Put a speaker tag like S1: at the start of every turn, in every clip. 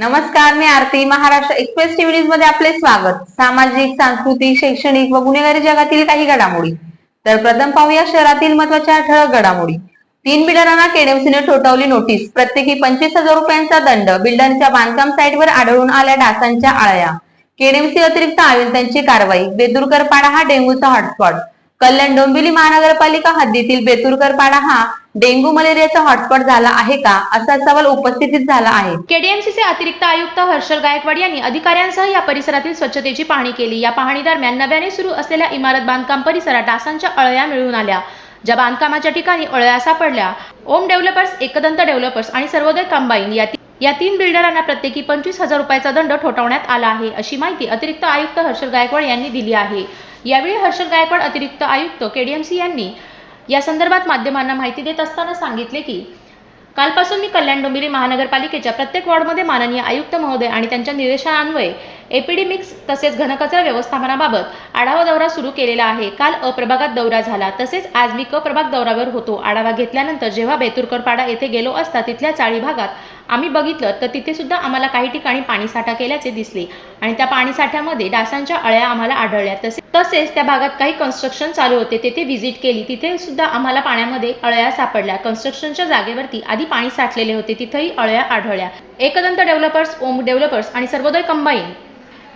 S1: नमस्कार मी Aarti. Maharashtra express TV न्यूजमध्ये आपले स्वागत. सामाजिक सांस्कृतिक शैक्षणिक व गुन्हेगारी जगातील काही घडामोडी. तर प्रथम पाहूया शहरातील महत्त्वाच्या ठळक घडामोडी. तीन बिल्डरांना केडीएमसीने ठोठावली नोटीस प्रत्येकी पंचवीस हजार रुपयांचा दंड. बिल्डरच्या बांधकाम साईटवर आढळून आल्या डासांच्या आळया. केडीएमसी अतिरिक्त आयुक्तांची कारवाई. बेदुरकर पाडा हा डेंग्यूचा हॉटस्पॉट. कल्याण डोंबिवली महानगरपालिका हद्दीतील बेतुरकर पाडा हा डेंग्यू मलेरियाचा हॉटस्पॉट झाला आहे का? असा सवाल उपस्थितीत झाला आहे.
S2: केडीएमसीचे अतिरिक्त आयुक्त हर्षल गायकवाड यांनी अधिकाऱ्यांसह या परिसरातील स्वच्छतेची पाहणी केली. या पाहणी दरम्यान नव्याने सुरू असलेल्या इमारत बांधकाम परिसरात डासांच्या अळया मिळून आल्या. ज्या बांधकामाच्या ठिकाणी अळया सापडल्या ओम डेव्हलपर्स एकदंत डेव्हलपर्स आणि सर्वोदय कंबाईन या या तीन बिल्डरांना प्रत्येकी पंचवीस हजार रुपयाचा दंड ठोठावण्यात आला आहे अशी माहिती अतिरिक्त आयुक्त हर्षल गायकवाड यांनी दिली आहे. यावेळी हर्षल गायकवाड अतिरिक्त आयुक्त केडीएमसी यांनी या संदर्भात माध्यमांना माहिती देत असताना सांगितले की कालपासून मी कल्याण डोंबिवली महानगरपालिकेच्या प्रत्येक वॉर्डमध्ये माननीय आयुक्त महोदय आणि त्यांच्या निर्देशनान्वये एपिडेमिक्स तसेच घनकचरा व्यवस्थापनाबाबत आढावा दौरा सुरू केलेला आहे. काल अ प्रभागात दौरा झाला. तसेच आज मी क प्रभाग दौऱ्यावर होतो. आढावा घेतल्यानंतर जेव्हा बेतुरकरपाडा येथे गेलो असता तिथल्या चाळी भागात आम्ही बघितलं तर तिथे सुद्धा आम्हाला काही ठिकाणी पाणीसाठा केल्याचे दिसले. आणि त्या पाणीसाठ्यामध्ये डासांच्या अळ्या आम्हाला आढळल्या. तसे तसेच त्या भागात काही कन्स्ट्रक्शन चालू होते. तेथे व्हिजिट केली. तिथे सुद्धा आम्हाला पाण्यामध्ये अळ्या सापडल्या. कन्स्ट्रक्शनच्या जागेवरती आधी पाणी साठलेले होते. तिथेही अळ्या आढळल्या. एकदंत डेव्हलपर्स ओम डेव्हलपर्स आणि सर्वोदय कंबाईन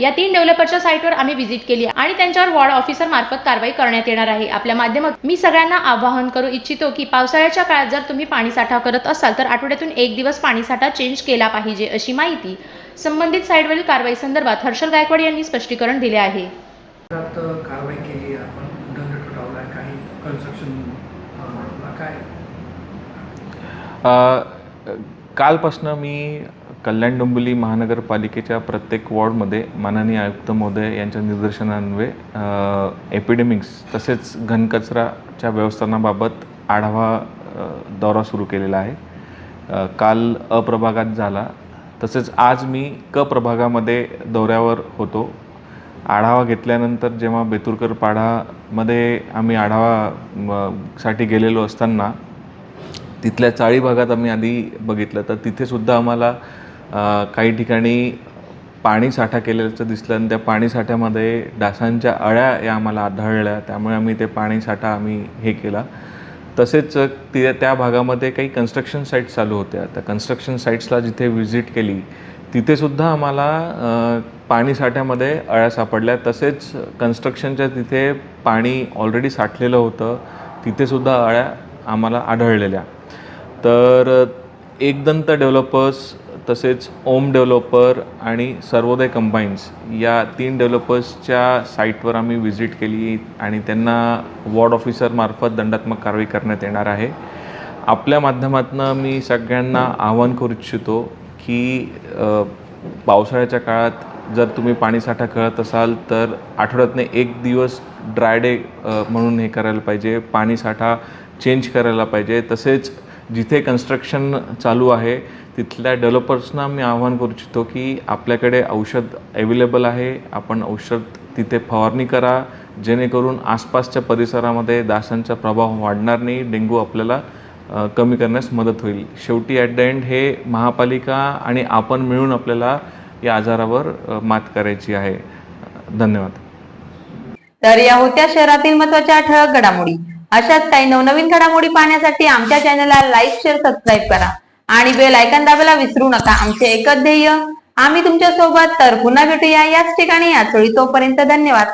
S2: या तीन डेव्हलपरच्या साईटवर आम्ही व्हिजिट केली आणि त्यांच्यावर वॉर्ड ऑफिसर मार्फत कारवाई करण्यात येणार आहे. आपल्या माध्यमात मी सगळ्यांना आवाहन करू इच्छितो की पावसाळ्याच्या काळात जर तुम्ही पाणीसाठा करत असाल तर आठवड्यातून एक दिवस पाणीसाठा चेंज केला पाहिजे अशी माहिती संबंधित साईटवरील कारवाई संदर्भात हर्षल गायकवाड यांनी स्पष्टीकरण दिले आहे.
S3: कारवाई केली आपण. काही कन्स्ट्रक्शन
S4: कालपासनं मी कल्याण डोंबिवली महानगरपालिकेच्या प्रत्येक वॉर्डमध्ये माननीय आयुक्त महोदय यांच्या निदर्शनान्वये एपिडेमिक्स तसेच घनकचराच्या व्यवस्थापनाबाबत आढावा दौरा सुरू केलेला आहे. काल अ प्रभागात झाला. तसेच आज मी क प्रभागामध्ये दौऱ्यावर होतो. आढावा घेतल्यानंतर जेव्हा बेतुरकर पाढामध्ये आम्ही आढावा साठी गेलेलो असताना तिथल्या चाळी भागात आम्ही आधी बघितलं. तर तिथेसुद्धा आम्हाला काही ठिकाणी पाणी साठा केलेलं दिसलं आणि त्या पाणी साठ्यामध्ये डासांच्या अळ्या या आम्हाला आढळल्या. त्यामुळे आम्ही ते पाणी साठा आम्ही हे केला. तसेच ति त्या भागामध्ये काही कन्स्ट्रक्शन साईट्स चालू होत्या. त्या कन्स्ट्रक्शन साईट्सला जिथे व्हिजिट केली तिथेसुद्धा आम्हाला पाणी साठ्यामध्ये अळ्या सापडल्या. तसेच कन्स्ट्रक्शनच्या तिथे पाणी ऑलरेडी साठलेलं होतं. तिथेसुद्धा अळ्या आम्हाला आढळलेल्या. तर एकदंत डेव्हलपर्स तसेच ओम डेव्हलपर आणि सर्वोदय कंबाईन्स या तीन डेव्हलपर्सच्या साईटवर आम्ही व्हिजिट केली आणि त्यांना वॉर्ड ऑफिसरमार्फत दंडात्मक कारवाई करण्यात येणार आहे. आपल्या माध्यमातून मी सगळ्यांना आवाहन करू इच्छितो की पावसाळ्याच्या काळात जर तुम्ही पाणीसाठा करत असाल तर आठवड्यातनं एक दिवस ड्राय डे म्हणून हे करायला पाहिजे. पाणीसाठा चेंज करायला पाहिजे. तसेच जिथे कन्स्ट्रक्शन चालू आहे तिथल्या डेव्हलपर्सना मी आवाहन करू इच्छितो की आपल्याकडे औषध अवेलेबल आहे आपण औषध तिथे फवारणी करा जेणेकरून आसपासच्या परिसरामध्ये डासांचा प्रभाव वाढणार नाही डेंग्यू आपल्याला कमी करण्यास मदत होईल. शेवटी ॲट द एंड हे महापालिका आणि आपण मिळून आपल्याला या आजारावर मात करायची आहे. धन्यवाद.
S1: तर या होत्या शहरातील महत्त्वाच्या ठळक घडामोडी. अशाच काही नवनवीन घडामोडी पाहण्यासाठी आमच्या चॅनलला लाईक शेअर सबस्क्राईब करा. आणि बेल आयकन दाबायला विसरू नका. आमचे एकच ध्येय आम्ही तुमच्यासोबत तर पुन्हा भेटूया याच ठिकाणी. याच वेळी तोपर्यंत धन्यवाद.